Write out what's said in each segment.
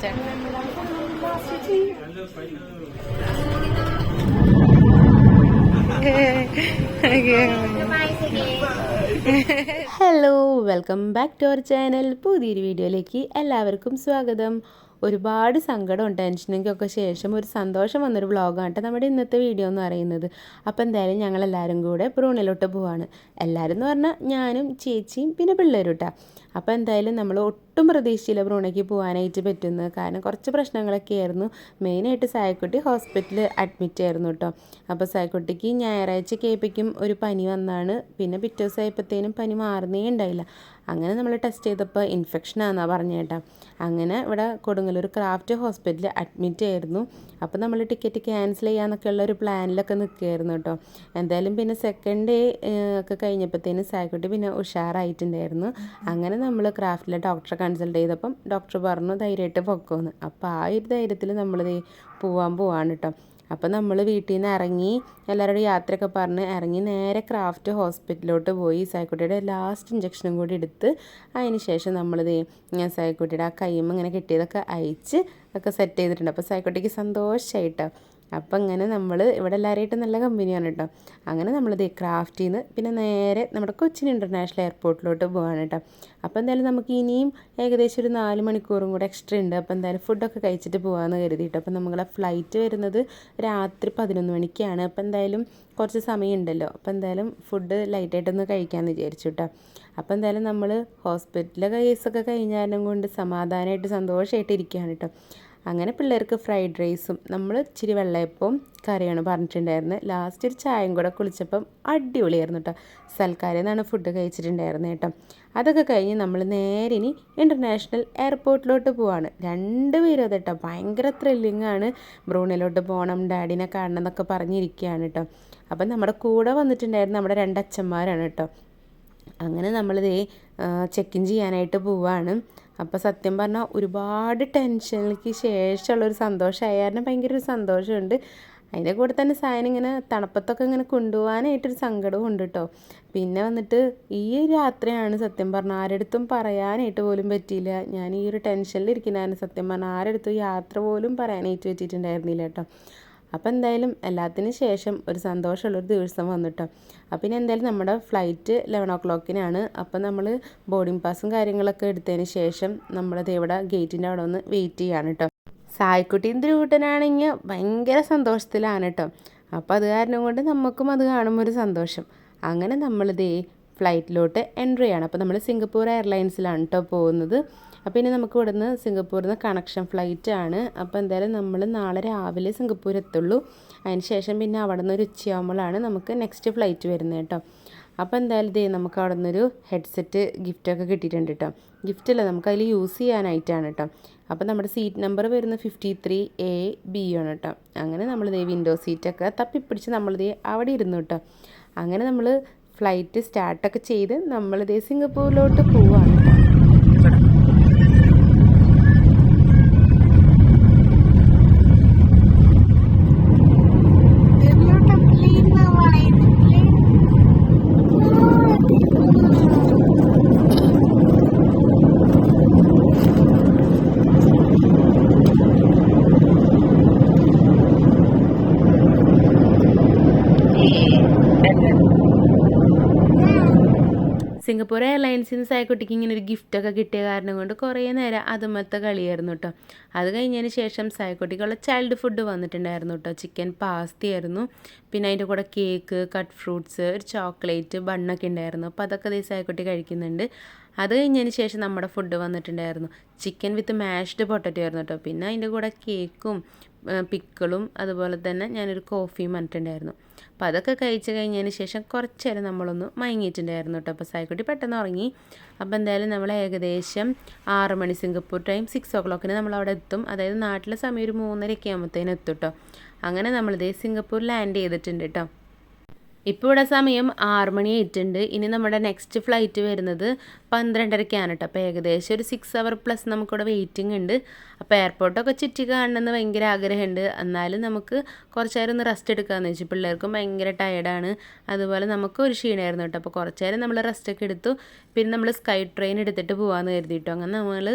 Last hello welcome back to our channel പുതിയൊരു വീഡിയോയിലേക്ക് എല്ലാവർക്കും സ്വാഗതം. ഒരുപാട് സങ്കടവും ടെൻഷനൊക്കെ ഒക്കെ ശേഷം ഒരു സന്തോഷം വന്നൊരു വ്ളോഗാണ് നമ്മുടെ ഇന്നത്തെ വീഡിയോ എന്ന് പറയുന്നത്. അപ്പോൾ എന്തായാലും ഞങ്ങൾ എല്ലാവരും കൂടെ ബ്രൂണിലോട്ട് പോവാണ്. എല്ലാവരും എന്ന് പറഞ്ഞാൽ ഞാനും ചേച്ചിയും പിന്നെ പിള്ളേരും കേട്ടോ. അപ്പോൾ എന്തായാലും നമ്മൾ ഒട്ടും പ്രതീക്ഷിച്ചില്ല ബ്രൂണയ്ക്ക് പോകാനായിട്ട് പറ്റുന്നത്. കാരണം കുറച്ച് പ്രശ്നങ്ങളൊക്കെ ആയിരുന്നു. മെയിനായിട്ട് സായക്കുട്ടി ഹോസ്പിറ്റലിൽ അഡ്മിറ്റ് ആയിരുന്നു കേട്ടോ. അപ്പോൾ സായക്കുട്ടിക്ക് ഞായറാഴ്ച കേൾപ്പിക്കും ഒരു പനി വന്നാണ്. പിന്നെ പിറ്റേ ദിവസം ആയപ്പോഴത്തേനും പനി മാറുന്നേ ഉണ്ടായില്ല. അങ്ങനെ നമ്മൾ ടെസ്റ്റ് ചെയ്തപ്പോൾ ഇൻഫെക്ഷൻ ആണെന്നാണ് പറഞ്ഞു കേട്ടോ. അങ്ങനെ ഇവിടെ കൊടുങ്ങല്ലൂർ ക്രാഫ്റ്റ് ഹോസ്പിറ്റലിൽ അഡ്മിറ്റ് ആയിരുന്നു. അപ്പോൾ നമ്മൾ ടിക്കറ്റ് ക്യാൻസൽ ചെയ്യാമെന്നൊക്കെ ഉള്ള ഒരു പ്ലാനിലൊക്കെ നിൽക്കുകയായിരുന്നു കേട്ടോ. എന്തായാലും പിന്നെ സെക്കൻഡ് ഡേ ഒക്കെ കഴിഞ്ഞപ്പോഴത്തേനും സാക്കുട്ടി പിന്നെ ഉഷാറായിട്ടുണ്ടായിരുന്നു. അങ്ങനെ നമ്മൾ ക്രാഫ്റ്റിലെ ഡോക്ടറെ കൺസൾട്ട് ചെയ്തപ്പം ഡോക്ടർ പറഞ്ഞു ധൈര്യമായിട്ട് പൊക്കോന്ന്. അപ്പോൾ ആ ഒരു ധൈര്യത്തിൽ നമ്മൾ പോവാൻ പോവാണ് കേട്ടോ. അപ്പോൾ നമ്മൾ വീട്ടിൽ നിന്ന് ഇറങ്ങി എല്ലാവരോടും യാത്രയൊക്കെ പറഞ്ഞ് ഇറങ്ങി നേരെ ക്രാഫ്റ്റ് ഹോസ്പിറ്റലിലോട്ട് പോയി. സായ്ക്കുട്ടിയുടെ ലാസ്റ്റ് ഇഞ്ചക്ഷനും കൂടി എടുത്ത് അതിന് ശേഷം നമ്മളിത് ഞാൻ സായ്ക്കുട്ടിയുടെ ആ കൈമ്മ ഇങ്ങനെ കിട്ടിയതൊക്കെ അയച്ച് ഒക്കെ സെറ്റ് ചെയ്തിട്ടുണ്ട്. അപ്പോൾ സായ്ക്കുട്ടിക്ക് സന്തോഷമായിട്ടോ അപ്പം അങ്ങനെ നമ്മൾ ഇവിടെ എല്ലാവരുമായിട്ടും നല്ല കമ്പനിയാണ് കേട്ടോ അങ്ങനെ നമ്മളിത് ക്രാഫ്റ്റിൽ നിന്ന് പിന്നെ നേരെ നമ്മുടെ കൊച്ചിൻ ഇന്റർനാഷണൽ എയർപോർട്ടിലോട്ട് പോവാണ് കേട്ടോ അപ്പോൾ എന്തായാലും നമുക്ക് ഇനിയും ഏകദേശം ഒരു നാല് മണിക്കൂറും കൂടെ എക്സ്ട്രാ ഉണ്ട് അപ്പോൾ എന്തായാലും ഫുഡൊക്കെ കഴിച്ചിട്ട് പോകാമെന്ന് കരുതിയിട്ട് അപ്പോൾ നമ്മളെ ഫ്ലൈറ്റ് വരുന്നത് രാത്രി പതിനൊന്ന് മണിക്കാണ്. അപ്പോൾ എന്തായാലും കുറച്ച് സമയമുണ്ടല്ലോ അപ്പോൾ എന്തായാലും ഫുഡ് ലൈറ്റായിട്ടൊന്ന് കഴിക്കാമെന്ന് വിചാരിച്ചു കേട്ടോ അപ്പോൾ എന്തായാലും നമ്മൾ ഹോസ്പിറ്റലിലെ കേസൊക്കെ കഴിഞ്ഞാലും കൊണ്ട് സമാധാനമായിട്ട് സന്തോഷമായിട്ട് ഇരിക്കുകയാണ് കേട്ടോ അങ്ങനെ പിള്ളേർക്ക് ഫ്രൈഡ് റൈസും നമ്മൾ ഇച്ചിരി വെള്ളയപ്പവും കറിയാണ് പറഞ്ഞിട്ടുണ്ടായിരുന്നത് ലാസ്റ്റ് ഒരു ചായയും കൂടെ കുളിച്ചപ്പം അടിപൊളിയായിരുന്നു കേട്ടോ സൽക്കാരിൽ എന്നാണ് ഫുഡ് കഴിച്ചിട്ടുണ്ടായിരുന്നത് കേട്ടോ അതൊക്കെ കഴിഞ്ഞ് നമ്മൾ നേരെ ഇനി ഇന്റർനാഷണൽ എയർപോർട്ടിലോട്ട് പോവാണ്. രണ്ടുപേരും അത് കേട്ടോ ഭയങ്കര ത്രില്ലിംഗ് ആണ്. ബ്രൂണിലോട്ട് പോകണം ഡാഡിനെ കാണണം എന്നൊക്കെ പറഞ്ഞിരിക്കുകയാണ് കേട്ടോ അപ്പം നമ്മുടെ കൂടെ വന്നിട്ടുണ്ടായിരുന്ന നമ്മുടെ രണ്ടച്ഛന്മാരാണ് കേട്ടോ അങ്ങനെ നമ്മളിതേ ചെക്ക് ഇൻ ചെയ്യാനായിട്ട് പോവാണ്. അപ്പോൾ സത്യം പറഞ്ഞാൽ ഒരുപാട് ടെൻഷനിലേക്ക് ശേഷമുള്ളൊരു സന്തോഷമായ. കാരണം ഭയങ്കര ഒരു സന്തോഷമുണ്ട്. അതിന്റെ കൂടെ തന്നെ സാധനം ഇങ്ങനെ തണുപ്പത്തൊക്കെ ഇങ്ങനെ കൊണ്ടുപോകാനായിട്ടൊരു സങ്കടവും ഉണ്ട് കേട്ടോ പിന്നെ വന്നിട്ട് ഈ രാത്രിയാണ് സത്യം പറഞ്ഞാൽ ആരെടുത്തും പറയാനായിട്ട് പോലും പറ്റിയില്ല. ഞാൻ ഈ ഒരു ടെൻഷനിലിരിക്കുന്നതാണ് സത്യം പറഞ്ഞാൽ ആരെടുത്തും യാത്ര പോലും പറയാനായിട്ട് പറ്റിയിട്ടുണ്ടായിരുന്നില്ല കേട്ടോ അപ്പോൾ എന്തായാലും എല്ലാത്തിനും ശേഷം ഒരു സന്തോഷമുള്ളൊരു ദിവസം വന്നിട്ടോ. അപ്പോൾ ഇനി എന്തായാലും നമ്മുടെ ഫ്ലൈറ്റ് ലെവൻ ഓ ക്ലോക്കിനാണ് അപ്പോൾ നമ്മൾ ബോർഡിംഗ് പാസും കാര്യങ്ങളൊക്കെ എടുത്തതിന് ശേഷം നമ്മളത് ഇവിടെ ഗേറ്റിന്റെ അവിടെ ഒന്ന് വെയിറ്റ് ചെയ്യാണ് കേട്ടോ സായ്ക്കുട്ടിയും ധ്രുവട്ടനാണെങ്കിൽ ഭയങ്കര സന്തോഷത്തിലാണ് കേട്ടോ അപ്പോൾ അത് കാരണം കൊണ്ട് നമുക്കും അത് കാണുമ്പോൾ ഒരു സന്തോഷം. അങ്ങനെ നമ്മളിതേ ഫ്ലൈറ്റിലോട്ട് എൻട്രി ചെയ്യണം അപ്പോൾ നമ്മൾ സിംഗപ്പൂർ എയർലൈൻസിലാണ് കേട്ടോ പോകുന്നത്. അപ്പോൾ ഇനി നമുക്ക് ഇവിടുന്ന് സിംഗപ്പൂരിൽ നിന്ന് കണക്ഷൻ ഫ്ലൈറ്റ് ആണ്. അപ്പോൾ എന്തായാലും നമ്മൾ നാളെ രാവിലെ സിംഗപ്പൂർ എത്തുള്ളൂ. അതിന് ശേഷം പിന്നെ അവിടെ നിന്ന് ഒരു ഉച്ചയാകുമ്പോഴാണ് നമുക്ക് നെക്സ്റ്റ് ഫ്ലൈറ്റ് വരുന്നത് കേട്ടോ. അപ്പോൾ എന്തായാലും ഇതേ നമുക്ക് അവിടെ നിന്നൊരു ഹെഡ്സെറ്റ് ഗിഫ്റ്റൊക്കെ കിട്ടിയിട്ടുണ്ട് കേട്ടോ. ഗിഫ്റ്റല്ല നമുക്ക് അതിൽ യൂസ് ചെയ്യാനായിട്ടാണ് കേട്ടോ. അപ്പോൾ നമ്മുടെ സീറ്റ് നമ്പർ വരുന്ന ഫിഫ്റ്റി ത്രീ എ ബി ആണ് കേട്ടോ. അങ്ങനെ നമ്മളിതേ വിൻഡോ സീറ്റൊക്കെ തപ്പിപ്പിടിച്ച് നമ്മളിതേ അവിടെ ഇരുന്നു കേട്ടോ. അങ്ങനെ നമ്മൾ ഫ്ലൈറ്റ് സ്റ്റാർട്ടൊക്കെ ചെയ്ത് നമ്മളിതേ സിംഗപ്പൂരിലോട്ട് പോവാണ്. കേട്ടോ സിംഗപ്പൂർ എയർലൈൻസിൽ നിന്ന് സായക്കുട്ടിക്ക് ഇങ്ങനെ ഒരു ഗിഫ്റ്റൊക്കെ കിട്ടിയ കാരണം കൊണ്ട് കുറേ നേരം അതുമത്തെ കളിയായിരുന്നു കേട്ടോ അത് കഴിഞ്ഞതിന് ശേഷം സായക്കുട്ടിക്കുള്ള ചൈൽഡ് ഫുഡ് വന്നിട്ടുണ്ടായിരുന്നു കേട്ടോ ചിക്കൻ പാസ്തയായിരുന്നു പിന്നെ അതിന്റെ കൂടെ കേക്ക് കട്ട് ഫ്രൂട്ട്സ് ഒരു ചോക്ലേറ്റ് ബണ്ണൊക്കെ ഉണ്ടായിരുന്നു. അപ്പോൾ അതൊക്കെ ദേ സായക്കുട്ടി കഴിക്കുന്നുണ്ട്. അത് കഴിഞ്ഞതിന് ശേഷം നമ്മുടെ ഫുഡ് വന്നിട്ടുണ്ടായിരുന്നു. ചിക്കൻ വിത്ത് മാഷ്ഡ് പൊട്ടറ്റോ ആയിരുന്നു കേട്ടോ പിന്നെ അതിന്റെ കൂടെ കേക്കും പിക്കിളും അതുപോലെ തന്നെ ഞാനൊരു കോഫിയും വന്നിട്ടുണ്ടായിരുന്നു. അപ്പോൾ അതൊക്കെ കഴിച്ച് കഴിഞ്ഞതിന് ശേഷം കുറച്ച് നേരം നമ്മളൊന്ന് മയങ്ങിയിട്ടുണ്ടായിരുന്നു കേട്ടോ. അപ്പോൾ സായിക്കുട്ടി പെട്ടെന്ന് ഉറങ്ങി. അപ്പോൾ എന്തായാലും നമ്മൾ ഏകദേശം ആറ് മണി സിംഗപ്പൂർ ടൈം സിക്സ് ഓ ക്ലോക്കിന് നമ്മൾ അവിടെ എത്തും. അതായത് നാട്ടിലെ സമയം ഒരു മൂന്നരയൊക്കെ ആകുമ്പോഴത്തേനും എത്തും കേട്ടോ. അങ്ങനെ നമ്മളിതേ സിംഗപ്പൂർ ലാൻഡ് ചെയ്തിട്ടുണ്ട് കേട്ടോ. ഇപ്പോൾ ഇവിടെ സമയം ആറ് മണി ആയിട്ടുണ്ട് ഇനി നമ്മുടെ നെക്സ്റ്റ് ഫ്ലൈറ്റ് വരുന്നത് പന്ത്രണ്ടരയ്ക്കാണ് കേട്ടോ അപ്പോൾ ഏകദേശം ഒരു സിക്സ് അവർ പ്ലസ് നമുക്കിവിടെ വെയിറ്റിംഗ് ഉണ്ട്. അപ്പോൾ എയർപോർട്ടൊക്കെ ചുറ്റി കാണണമെന്ന് ഭയങ്കര ആഗ്രഹമുണ്ട്. എന്നാലും നമുക്ക് കുറച്ച് നേരം ഒന്ന് റെസ്റ്റ് എടുക്കാമെന്ന് വെച്ചു. പിള്ളേർക്കും ഭയങ്കര ടയർഡാണ് അതുപോലെ നമുക്ക് ഒരു ക്ഷീണമായിരുന്നു കേട്ടോ അപ്പോൾ കുറച്ച് നേരം നമ്മൾ റെസ്റ്റ് ഒക്കെ എടുത്തു. പിന്നെ നമ്മൾ സ്കൈ ട്രെയിൻ എടുത്തിട്ട് പോകാമെന്ന് കരുതിയിട്ടോ അങ്ങനെ നമ്മൾ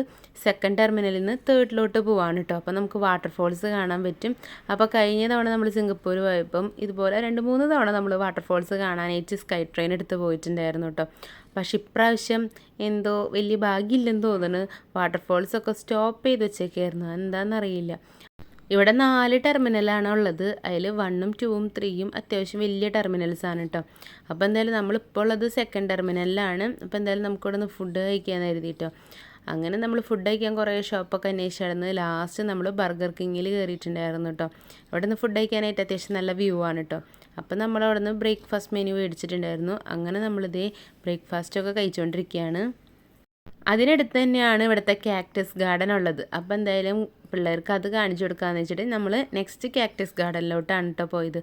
സെക്കൻഡ് ടെർമിനലിൽ നിന്ന് തേർഡിലോട്ട് പോവാണ് കേട്ടോ അപ്പോൾ നമുക്ക് വാട്ടർഫോൾസ് കാണാൻ പറ്റും. അപ്പോൾ കഴിഞ്ഞ തവണ നമ്മൾ സിംഗപ്പൂർ പോയപ്പം ഇതുപോലെ രണ്ട് മൂന്ന് തവണ നമ്മൾ വാട്ടർഫോൾസ് കാണാനായിട്ട് സ്കൈ ട്രെയിൻ എടുത്ത് പോയിട്ടുണ്ടായിരുന്നു കേട്ടോ പക്ഷെ ഇപ്രാവശ്യം എന്തോ വലിയ ഭാഗ്യമില്ലെന്ന് തോന്നുന്നു. വാട്ടർഫോൾസ് ഒക്കെ സ്റ്റോപ്പ് ചെയ്ത് വെച്ചേക്കായിരുന്നു. എന്താണെന്നറിയില്ല ഇവിടെ നാല് ടെർമിനലാണ് ഉള്ളത്. അതിൽ വണ്ണും ടൂവും ത്രീയും അത്യാവശ്യം വലിയ ടെർമിനൽസ് ആണ് കേട്ടോ അപ്പോൾ എന്തായാലും നമ്മളിപ്പോൾ ഉള്ളത് സെക്കൻഡ് ടെർമിനലിലാണ് അപ്പോൾ എന്തായാലും നമുക്കിവിടെ നിന്ന് ഫുഡ് കഴിക്കാൻ കരുതിയിട്ടോ അങ്ങനെ നമ്മൾ ഫുഡ് കഴിക്കാൻ കുറേ ഷോപ്പൊക്കെ അന്വേഷിച്ചായിരുന്നു ലാസ്റ്റ് നമ്മൾ ബർഗർ കിങ്ങിൽ കയറിയിട്ടുണ്ടായിരുന്നു കേട്ടോ അവിടെ നിന്ന് ഫുഡ് കഴിക്കാനായിട്ട് അത്യാവശ്യം നല്ല വ്യൂ ആണ് കേട്ടോ അപ്പോൾ നമ്മൾ അവിടെ നിന്ന് ബ്രേക്ക്ഫാസ്റ്റ് മെനു മേടിച്ചിട്ടുണ്ടായിരുന്നു. അങ്ങനെ നമ്മളിതേ ബ്രേക്ക്ഫാസ്റ്റൊക്കെ കഴിച്ചുകൊണ്ടിരിക്കുകയാണ് അതിനടുത്ത് തന്നെയാണ് ഇവിടുത്തെ കാക്ടസ് ഗാർഡൻ ഉള്ളത്. അപ്പോൾ എന്തായാലും പിള്ളേർക്ക് അത് കാണിച്ചു കൊടുക്കാന്ന് വെച്ചിട്ട് നമ്മൾ നെക്സ്റ്റ് കാക്ടസ് ഗാർഡനിലോട്ടാണ് കേട്ടോ പോയത്.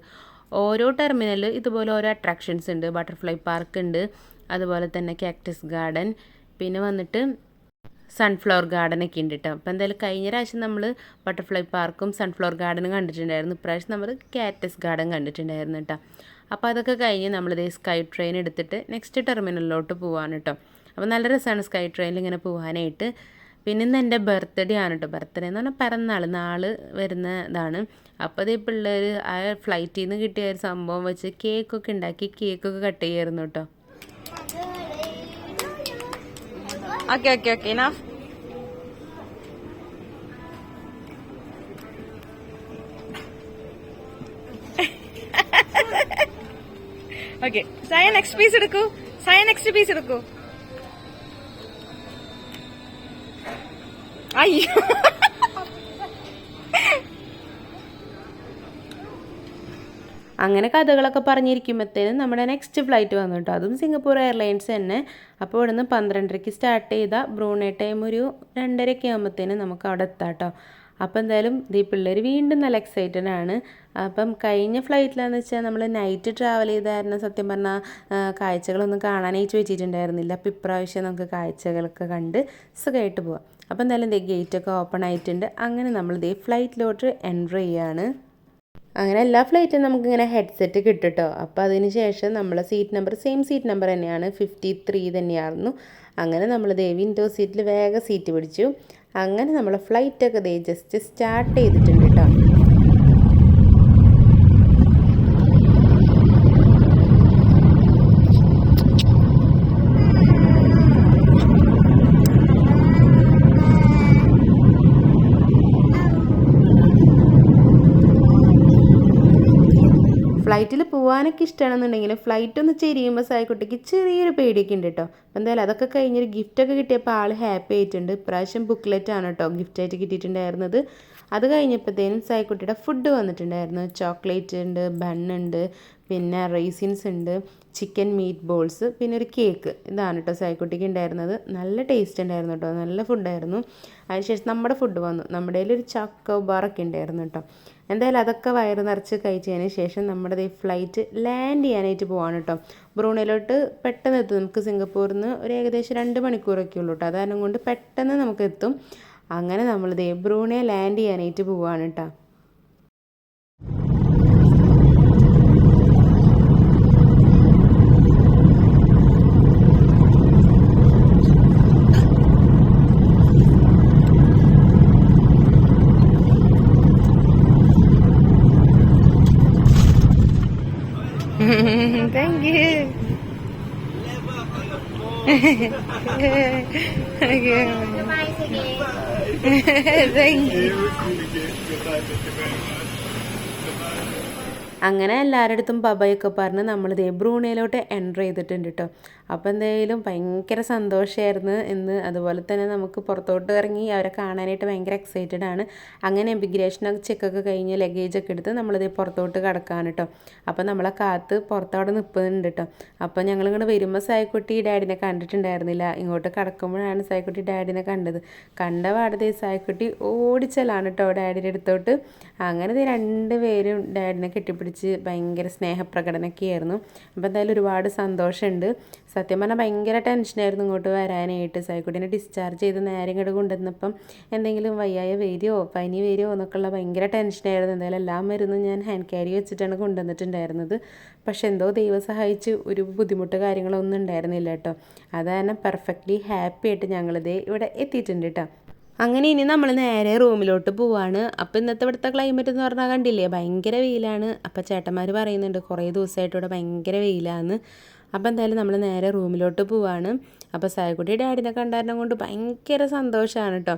ഓരോ ടെർമിനലിൽ ഇതുപോലെ ഓരോ അട്രാക്ഷൻസ് ഉണ്ട്. ബട്ടർഫ്ലൈ പാർക്ക് ഉണ്ട്. അതുപോലെ തന്നെ കാക്ടസ് ഗാർഡൻ പിന്നെ വന്നിട്ട് സൺഫ്ലവർ ഗാർഡൻ ഒക്കെ ഉണ്ട് കേട്ടോ അപ്പോൾ എന്തായാലും കഴിഞ്ഞ പ്രാവശ്യം നമ്മൾ ബട്ടർഫ്ലൈ പാർക്കും സൺഫ്ലവർ ഗാർഡനും കണ്ടിട്ടുണ്ടായിരുന്നു. ഇപ്രാവശ്യം നമ്മൾ കാറ്റസ് ഗാർഡൻ കണ്ടിട്ടുണ്ടായിരുന്നു കേട്ടോ അപ്പോൾ അതൊക്കെ കഴിഞ്ഞ് നമ്മളിത് സ്കൈ ട്രെയിൻ എടുത്തിട്ട് നെക്സ്റ്റ് ടെർമിനലിലോട്ട് പോവാണ് കേട്ടോ അപ്പോൾ നല്ല രസമാണ് സ്കൈ ട്രെയിനിൽ ഇങ്ങനെ പോകാനായിട്ട് പിന്നെ ഇന്ന് എന്റെ ബർത്ത്ഡേ ആണ് കേട്ടോ ബർത്ത്ഡേ എന്ന് പറഞ്ഞാൽ പിറന്നാൾ നാൾ വരുന്ന ഇതാണ്. അപ്പോൾ അതേ പിള്ളേർ ആ ഫ്ലൈറ്റിൽ നിന്ന് കിട്ടിയ ഒരു സംഭവം വെച്ച് കേക്കൊക്കെ ഉണ്ടാക്കി കേക്കൊക്കെ കട്ട് ചെയ്യായിരുന്നു കേട്ടോ Okay, okay, okay, enough. Okay സായ നെക്സ്റ്റ് പീസ് എടുക്കൂ. സായ നെക്സ്റ്റ് പീസ് എടുക്കൂ. അയ്യോ. അങ്ങനെ കഥകളൊക്കെ പറഞ്ഞിരിക്കുമ്പോഴത്തേനും നമ്മുടെ നെക്സ്റ്റ് ഫ്ലൈറ്റ് വന്നു കേട്ടോ. അതും സിംഗപ്പൂർ എയർലൈൻസ് തന്നെ. അപ്പോൾ ഇവിടുന്ന് പന്ത്രണ്ടരയ്ക്ക് സ്റ്റാർട്ട് ചെയ്ത ബ്രൂണേ ടൈം ഒരു രണ്ടരയ്ക്ക് ആകുമ്പോഴത്തേനും നമുക്ക് അവിടെ എത്താം കേട്ടോ. അപ്പോൾ എന്തായാലും ഈ പിള്ളേർ വീണ്ടും നല്ല എക്സൈറ്റഡ് ആണ്. അപ്പം കഴിഞ്ഞ ഫ്ലൈറ്റിലാന്ന് വെച്ചാൽ നമ്മൾ നൈറ്റ് ട്രാവൽ ചെയ്തായിരുന്നു സത്യം പറഞ്ഞാൽ കാഴ്ചകളൊന്നും കാണാനായിട്ട് വെച്ചിട്ടുണ്ടായിരുന്നില്ല അപ്പോൾ ഇപ്രാവശ്യം നമുക്ക് കാഴ്ചകളൊക്കെ കണ്ട് സുഖമായിട്ട് പോവാം. അപ്പോൾ എന്തായാലും ഇതേ ഗേറ്റൊക്കെ ഓപ്പൺ ആയിട്ടുണ്ട്. അങ്ങനെ നമ്മൾ ഇതേ ഫ്ലൈറ്റിലോട്ട് എൻട്രി ചെയ്യാണ്. അങ്ങനെ എല്ലാ ഫ്ലൈറ്റും നമുക്കിങ്ങനെ ഹെഡ്സെറ്റ് കിട്ടും കേട്ടോ അപ്പോൾ അതിന് ശേഷം നമ്മളെ seat number same seat number തന്നെയാണ്. ഫിഫ്റ്റി ത്രീ തന്നെയായിരുന്നു. അങ്ങനെ നമ്മൾ ദേ വിൻഡോ സീറ്റിൽ വേഗം സീറ്റ് പിടിച്ചു. അങ്ങനെ നമ്മളെ ഫ്ലൈറ്റൊക്കെ ദേ ജസ്റ്റ് സ്റ്റാർട്ട് ചെയ്തിട്ടുണ്ട് കേട്ടോ ഫ്ലൈറ്റിൽ പോകാനൊക്കെ ഇഷ്ടമാണെന്നുണ്ടെങ്കിൽ ഫ്ലൈറ്റ് ഒന്ന് ചെരിയുമ്പോൾ സായിക്കുട്ടിക്ക് ചെറിയൊരു പേടിയൊക്കെ ഉണ്ട് കേട്ടോ അപ്പോൾ എന്തായാലും അതൊക്കെ കഴിഞ്ഞൊരു ഗിഫ്റ്റൊക്കെ കിട്ടിയപ്പോൾ ആൾ ഹാപ്പി ആയിട്ടുണ്ട്. ഇപ്രാവശ്യം ബുക്ക്ലെറ്റ് ആണ് കേട്ടോ ഗിഫ്റ്റായിട്ട് കിട്ടിയിട്ടുണ്ടായിരുന്നത്. അത് കഴിഞ്ഞപ്പോഴത്തേനും സായിക്കുട്ടിയുടെ ഫുഡ് വന്നിട്ടുണ്ടായിരുന്നു. ചോക്ലേറ്റ് ഉണ്ട് ബണ്ണുണ്ട് പിന്നെ റൈസിൻസ് ഉണ്ട് ചിക്കൻ മീറ്റ് ബോൾസ് പിന്നെ ഒരു കേക്ക് ഇതാണ് കേട്ടോ സായിക്കുട്ടിക്ക് ഉണ്ടായിരുന്നത്. നല്ല ടേസ്റ്റ് ഉണ്ടായിരുന്നു കേട്ടോ നല്ല ഫുഡായിരുന്നു അതിനുശേഷം നമ്മുടെ ഫുഡ് വന്നു. നമ്മുടെ ഒരു ചക്കോ ബാറൊക്കെ ഉണ്ടായിരുന്നു കേട്ടോ എന്തായാലും അതൊക്കെ വയറ് നിറച്ച് കഴിച്ചതിന് ശേഷം നമ്മുടെ ഈ ഫ്ലൈറ്റ് ലാൻഡ് ചെയ്യാനായിട്ട് പോവാണ് കേട്ടോ ബ്രൂണയിലോട്ട് പെട്ടെന്ന് എത്തും. നമുക്ക് സിംഗപ്പൂരിൽ നിന്ന് ഒരു ഏകദേശം രണ്ട് മണിക്കൂറൊക്കെ ഉള്ളൂ കേട്ടോ അതാരണം കൊണ്ട് പെട്ടെന്ന് നമുക്ക് എത്തും. അങ്ങനെ നമ്മൾ ദേ ബ്രൂണെ ലാൻഡ് ചെയ്യാനായിട്ട് പോവാണ് കേട്ടോ Goodbye, sige. Thank you. അങ്ങനെ എല്ലാവരുടെ അടുത്തും ബബയൊക്കെ പറഞ്ഞ് നമ്മൾ ദേ ബ്രൂണയിലോട്ട് എന്റർ ചെയ്തിട്ടുണ്ട് കേട്ടോ അപ്പോൾ എന്തായാലും ഭയങ്കര സന്തോഷമായിരുന്നു എന്ന് അതുപോലെ തന്നെ നമുക്ക് പുറത്തോട്ട് ഇറങ്ങി അവരെ കാണാനായിട്ട് ഭയങ്കര എക്സൈറ്റഡ് ആണ്. അങ്ങനെ എമിഗ്രേഷനൊക്കെ ചെക്കൊക്കെ കഴിഞ്ഞ് ലഗേജൊക്കെ എടുത്ത് നമ്മളിതേ പുറത്തോട്ട് കിടക്കാണ് കേട്ടോ അപ്പോൾ നമ്മളെ കാത്ത് പുറത്തവിടെ നിൽപ്പുന്നുണ്ട് കേട്ടോ അപ്പോൾ ഞങ്ങളിങ്ങനെ വരുമ്പോൾ സായിക്കുട്ടി ഡാഡിനെ കണ്ടിട്ടുണ്ടായിരുന്നില്ല. ഇങ്ങോട്ട് കിടക്കുമ്പോഴാണ് സായിക്കുട്ടി ഡാഡിനെ കണ്ടത്. കണ്ട പാടത്തെ സായിക്കുട്ടി ഓടിച്ചലാണ് കേട്ടോ ഡാഡിന്റെ അടുത്തോട്ട്. അങ്ങനെ രണ്ടുപേരും രണ്ട് പേരും ഡാഡിനെ കെട്ടിപ്പിടിച്ച് പിടിച്ച് ഭയങ്കര സ്നേഹപ്രകടനമൊക്കെ ആയിരുന്നു അപ്പോൾ എന്തായാലും ഒരുപാട് സന്തോഷമുണ്ട്. സത്യം പറഞ്ഞാൽ ഭയങ്കര ടെൻഷനായിരുന്നു ഇങ്ങോട്ട് വരാനായിട്ട്. സൈക്കുട്ടിനെ ഡിസ്ചാർജ് ചെയ്ത് നേരെ ഇങ്ങോട്ട് കൊണ്ടുവന്നപ്പം എന്തെങ്കിലും വയ്യായ വരുമോ പനി വരുമോ എന്നൊക്കെയുള്ള ഭയങ്കര ടെൻഷനായിരുന്നു. എന്തായാലും എല്ലാ മരുന്നും ഞാൻ ഹാൻഡ് ക്യാരി വെച്ചിട്ടാണ് കൊണ്ടുവന്നിട്ടുണ്ടായിരുന്നത്. പക്ഷെ എന്തോ ദൈവം സഹായിച്ച് ഒരു ബുദ്ധിമുട്ട് കാര്യങ്ങളൊന്നും ഉണ്ടായിരുന്നില്ല കേട്ടോ. അത് കാരണം പെർഫെക്റ്റ്ലി ഹാപ്പി ആയിട്ട് ഞങ്ങളിത് ഇവിടെ എത്തിയിട്ടുണ്ട് കേട്ടോ. അങ്ങനെ ഇനി നമ്മൾ നേരെ റൂമിലോട്ട് പോവാണ്. അപ്പോൾ ഇന്നത്തെ ഇവിടുത്തെ ക്ലൈമറ്റ് എന്ന് പറഞ്ഞാൽ കണ്ടില്ലേ? ഭയങ്കര വെയിലാണ്. അപ്പോൾ ചേട്ടന്മാർ പറയുന്നുണ്ട് കുറേ ദിവസമായിട്ട് ഇവിടെ ഭയങ്കര വെയിലാണ്. അപ്പോൾ എന്തായാലും നമ്മൾ നേരെ റൂമിലോട്ട് പോവാണ്. അപ്പോൾ സായക്കുട്ടി ഡാഡിനെ കണ്ടാരണം കൊണ്ട് ഭയങ്കര സന്തോഷമാണ് കേട്ടോ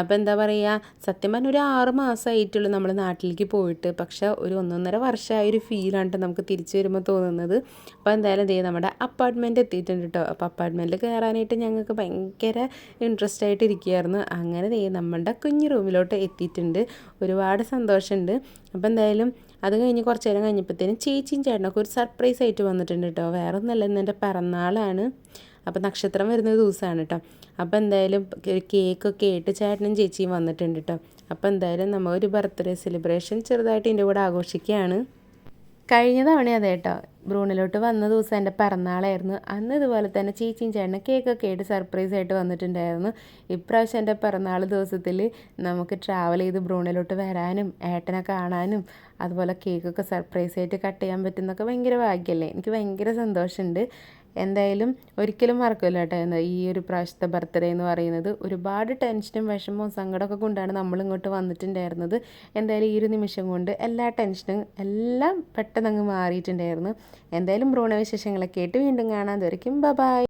അപ്പോൾ എന്താ പറയുക സത്യം പറഞ്ഞാൽ ഒരു ആറ് മാസമായിട്ടുള്ളൂ നമ്മൾ നാട്ടിലേക്ക് പോയിട്ട്. പക്ഷേ ഒരു ഒന്നൊന്നര വർഷമായ ഒരു ഫീലാണ് നമുക്ക് തിരിച്ചു വരുമ്പോൾ തോന്നുന്നത്. അപ്പോൾ എന്തായാലും ദേ നമ്മുടെ അപ്പാർട്ട്മെന്റ് എത്തിയിട്ടുണ്ട് കേട്ടോ അപ്പോൾ അപ്പാർട്ട്മെന്റിൽ കയറാനായിട്ട് ഞങ്ങൾക്ക് ഭയങ്കര ഇൻട്രസ്റ്റ് ആയിട്ട് ഇരിക്കുകയായിരുന്നു. അങ്ങനെ ദേ നമ്മളുടെ കുഞ്ഞു റൂമിലോട്ട് എത്തിയിട്ടുണ്ട്. ഒരുപാട് സന്തോഷമുണ്ട്. അപ്പോൾ എന്തായാലും അത് കഴിഞ്ഞ് കുറച്ച് നേരം കഴിഞ്ഞപ്പോഴത്തേനും ചേച്ചിയും ചേട്ടനൊക്കെ ഒരു സർപ്രൈസ് ആയിട്ട് വന്നിട്ടുണ്ട് കേട്ടോ വേറെ ഒന്നല്ല ഇന്ന് എന്റെ പിറന്നാളാണ്. അപ്പോൾ നക്ഷത്രം വരുന്ന ദിവസമാണ് കേട്ടോ അപ്പോൾ എന്തായാലും കേക്കൊക്കെ ആയിട്ട് ചേട്ടനും ചേച്ചിയും വന്നിട്ടുണ്ട് കേട്ടോ അപ്പോൾ എന്തായാലും നമ്മൾ ഒരു ബർത്ത്ഡേ സെലിബ്രേഷൻ ചെറുതായിട്ട് എന്റെ കൂടെ ആഘോഷിക്കുകയാണ്. കഴിഞ്ഞ തവണ അതെ കേട്ടോ ബ്രൂണിലോട്ട് വന്ന ദിവസം എന്റെ പിറന്നാളായിരുന്നു. അന്ന് ഇതുപോലെ തന്നെ ചേച്ചിയും ചേട്ടനും കേക്കൊക്കെ ആയിട്ട് സർപ്രൈസ് ആയിട്ട് വന്നിട്ടുണ്ടായിരുന്നു. ഇപ്രാവശ്യം എന്റെ പിറന്നാൾ ദിവസത്തിൽ നമുക്ക് ട്രാവൽ ചെയ്ത് ബ്രൂണിലോട്ട് വരാനും ഏട്ടനെ കാണാനും അതുപോലെ കേക്കൊക്കെ സർപ്രൈസ് ആയിട്ട് കട്ട് ചെയ്യാൻ പറ്റുന്നൊക്കെ ഭയങ്കര ഭാഗ്യമല്ലേ? എനിക്ക് ഭയങ്കര സന്തോഷമുണ്ട്. എന്തായാലും ഒരിക്കലും മറക്കില്ല കേട്ടോ എന്താ ഈ ഒരു പ്രാവശ്യത്തെ ബർത്ത്ഡേ എന്ന് പറയുന്നത്. ഒരുപാട് ടെൻഷനും വിഷമവും സങ്കടമൊക്കെ കൊണ്ടാണ് നമ്മൾ ഇങ്ങോട്ട് വന്നിട്ടുണ്ടായിരുന്നത്. എന്തായാലും ഈ ഒരു നിമിഷം കൊണ്ട് എല്ലാ ടെൻഷനും എല്ലാം പെട്ടെന്ന് അങ്ങ് മാറിയിട്ടുണ്ടായിരുന്നു. എന്തായാലും ഭ്രൂണ വിശേഷങ്ങളൊക്കെ ആയിട്ട് വീണ്ടും കാണാൻ ദൊരിക്കും ബ ബായ്